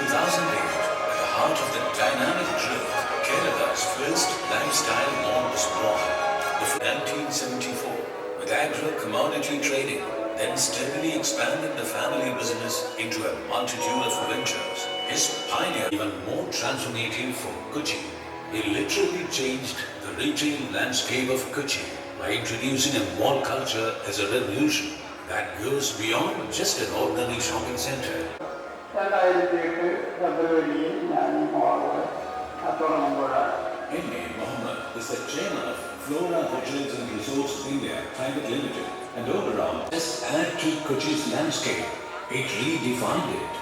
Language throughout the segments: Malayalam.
2008, at the heart of the dynamic growth, Kerala's first lifestyle mall was born. Before 1974, with agro commodity trading, then steadily expanded the family business into a multitude of ventures. His pioneer, even more transformative for Kochi, he literally changed the retail landscape of Kochi by introducing a mall culture as a revolution that goes beyond just an ordinary shopping center. രണ്ടായിരത്തി എട്ട് ഫെബ്രുവരിയിൽ ഞാൻ ഈ മോള് തുടങ്ങുമ്പോഴാണ് M.A. Mohammed is the chairman of Flora Hotels and Resorts India Private Limited and overall this added to Kochi's landscape. It redefined it.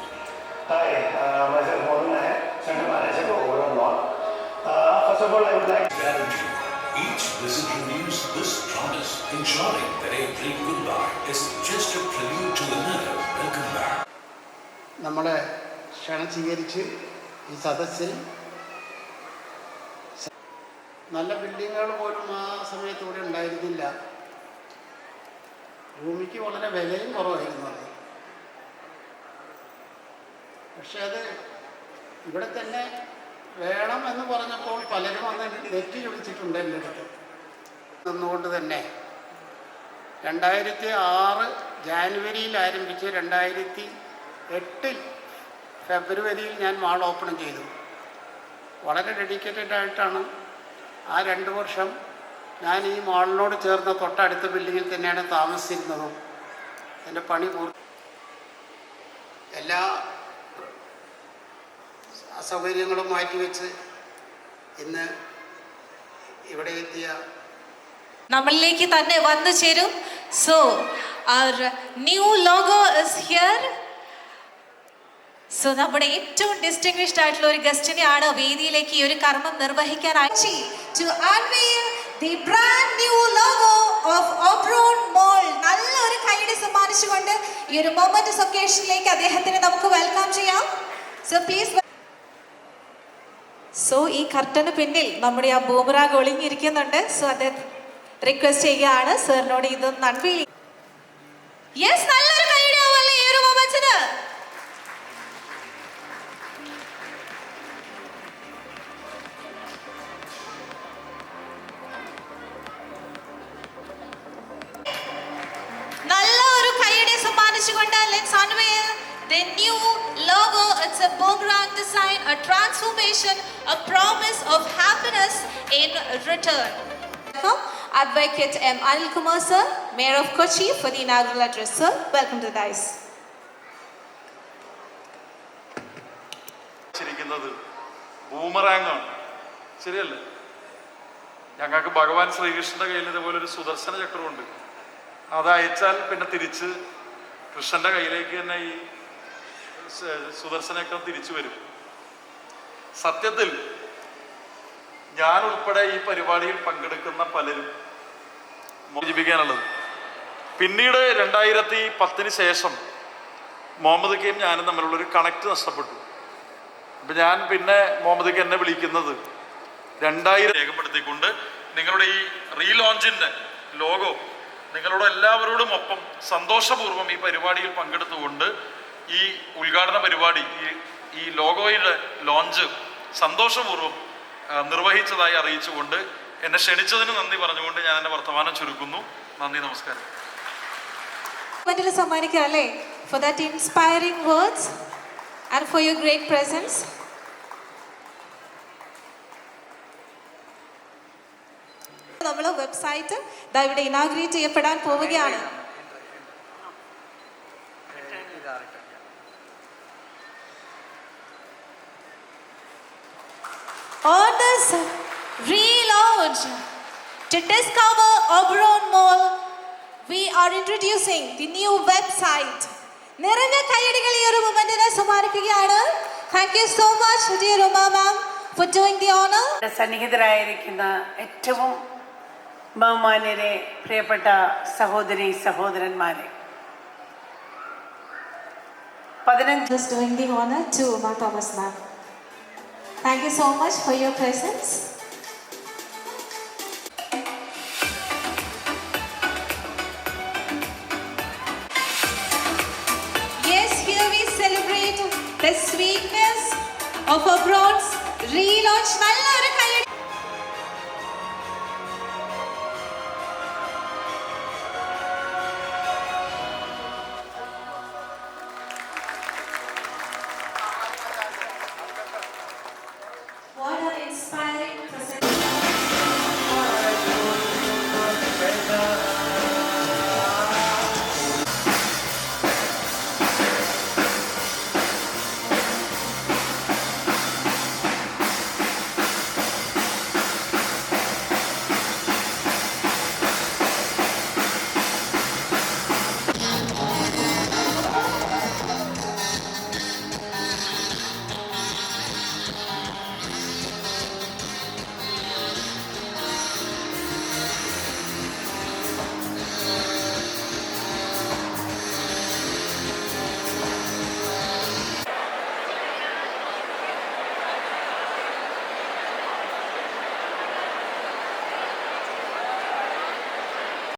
Hi, uh, myself Mohan Nair, Center Manager for Overall Mall. Uh, first of all, I would like Guarantee. Each visit renews this promise, ensuring that every goodbye is നമ്മളെ ക്ഷണം സ്വീകരിച്ച് ഈ സദസ്സിൽ നല്ല ബിൽഡിങ്ങുകൾ പോലും ആ സമയത്തൂടെ ഉണ്ടായിരുന്നില്ല. ഭൂമിക്ക് വളരെ വിലയും കുറവായിരുന്നു അത്. പക്ഷെ അത് ഇവിടെ തന്നെ വേണം എന്ന് പറഞ്ഞപ്പോൾ പലരും അന്ന് നെറ്റി ചൊടിച്ചിട്ടുണ്ട് എന്റെ അടുത്ത് നിന്നുകൊണ്ട് തന്നെ രണ്ടായിരത്തി ആറ് ജാനുവരിയിൽ ആരംഭിച്ച് രണ്ടായിരത്തി എട്ടിൽ ഫെബ്രുവരിയിൽ ഞാൻ മാൾ ഓപ്പൺ ചെയ്തു. വളരെ ഡെഡിക്കേറ്റഡ് ആയിട്ടാണ് ആ രണ്ട് വർഷം ഞാൻ ഈ മാളിനോട് ചേർന്ന തൊട്ടടുത്ത ബിൽഡിങ്ങിൽ തന്നെയാണ് താമസിച്ചിരുന്നതും. എന്റെ പണി പൂർത്തി എല്ലാ അസൗകര്യങ്ങളും മാറ്റിവെച്ച് ഇന്ന് ഇവിടെ എത്തിയ നമ്മളിലേക്ക് തന്നെ വന്നു ചേരും. So our new logo is here so നമ്മുടെ ഏറ്റവും ഡിസ്റ്റിംഗ്വിഷ്ഡ് ആയിട്ടുള്ള ഒരു ഗസ്റ്റിനെയാണ് വേദിയിലേക്ക് ഈ ഒരു കർമ്മം നിർവഹിക്കാനായി to unveil the brand new logo of Obron Mall. നല്ല ഒരു കൈയുടെ സമ്മാനിച്ചുകൊണ്ട് ഈ ഒരു മൊമെന്റസ് ഒക്കേഷനിലേക്ക് അദ്ദേഹത്തിന് നമുക്ക് വെൽക്കം ചെയ്യാം. സോ പ്ലീസ് സോ ഈ കർട്ടന് പിന്നിൽ നമ്മുടെ ആ ബൂമറാഗ് ഒളിഞ്ഞിരിക്കുന്നുണ്ട്. സോ അദ്ദേഹം റിക്വസ്റ്റ് ചെയ്യുകയാണ്. സാറിനോട് ഇതൊന്ന് അൺവീൽ യെസ് നല്ലൊരു കൈയുടെ ആവല്ലേ ഈ ഒരു മൊമെന്റിന് സമ്മാനിച്ചുകൊണ്ട് let's unveil the new logo it's a boomerang design a transformation a promise of happiness in return welcome advocate m anil kumar sir mayor of kochi for the inaugural address sir welcome to the dice ബൂമറാങ്ങാണ് ശരിയല്ലേ ഞങ്ങൾക്ക് ഭഗവാൻ ശ്രീകൃഷ്ണന്റെ കയ്യിൽ ഇതുപോലെ ഒരു സുദർശന ചക്രമുണ്ട് അത് അയച്ചാൽ പിന്നെ തിരിച്ച് കൃഷ്ണന്റെ കയ്യിലേക്ക് തന്നെ ഈ സുദർശനൊക്കെ സുദർശന തിരിച്ചു വരും. സത്യത്തിൽ ഞാൻ ഉൾപ്പെടെ ഈ പരിപാടിയിൽ പങ്കെടുക്കുന്ന പലരും മോചിപ്പിക്കാനുള്ളത്. പിന്നീട് രണ്ടായിരത്തി പത്തിന് ശേഷം മുഹമ്മദ് കെയും ഞാനും തമ്മിലുള്ള ഒരു കണക്ട് നഷ്ടപ്പെട്ടു. അപ്പൊ ഞാൻ പിന്നെ മുഹമ്മദ് കെ എന്നെ വിളിക്കുന്നത് രണ്ടായിരം രേഖപ്പെടുത്തിക്കൊണ്ട് നിങ്ങളുടെ ഈ റീലോഞ്ചിന്റെ ലോഗോ നിങ്ങളോട് എല്ലാവരോടും ഒപ്പം സന്തോഷപൂർവം ഈ പരിപാടിയിൽ പങ്കെടുത്തുകൊണ്ട് ഈ ഉദ്ഘാടന പരിപാടി ഈ ഈ ലോഗോയുടെ ലോഞ്ച് സന്തോഷപൂർവം നിർവഹിച്ചതായി അറിയിച്ചുകൊണ്ട് എന്നെ ക്ഷണിച്ചതിന് നന്ദി പറഞ്ഞുകൊണ്ട് ഞാൻ എന്റെ വർത്തമാനം ചുരുക്കുന്നു. നന്ദി നമസ്കാരം. സമ്മാനിക്കാം അല്ലേ? For that inspiring words and for your great presence നമ്മൾ വെബ്സൈറ്റ് ദാ ഇവിടെ ഇനാഗ്രേറ്റ് ചെയ്യപ്പെടാൻ പോവുകയാണ്. This relaunch to discover Oberon Mall, we are introducing the new website. നിറഞ്ഞ കൈയടികൾ ഈ ഒരു മൊമെന്റിനെ സമ്മാനിക്കുകയാണ്. Thank you so much dear Uma ma'am for doing the honour സന്നിഹിതരായിരിക്കുന്ന ഏറ്റവും ബഹുമാന്യരെ പ്രിയപ്പെട്ട സഹോദരി സഹോദരന്മാരെ പതിനഞ്ച് just doing the honor to Uma Thomas ma'am. Thank you so much for your presence. Yes, here we celebrate the the sweetness of our bronze relaunch. നല്ലൊരു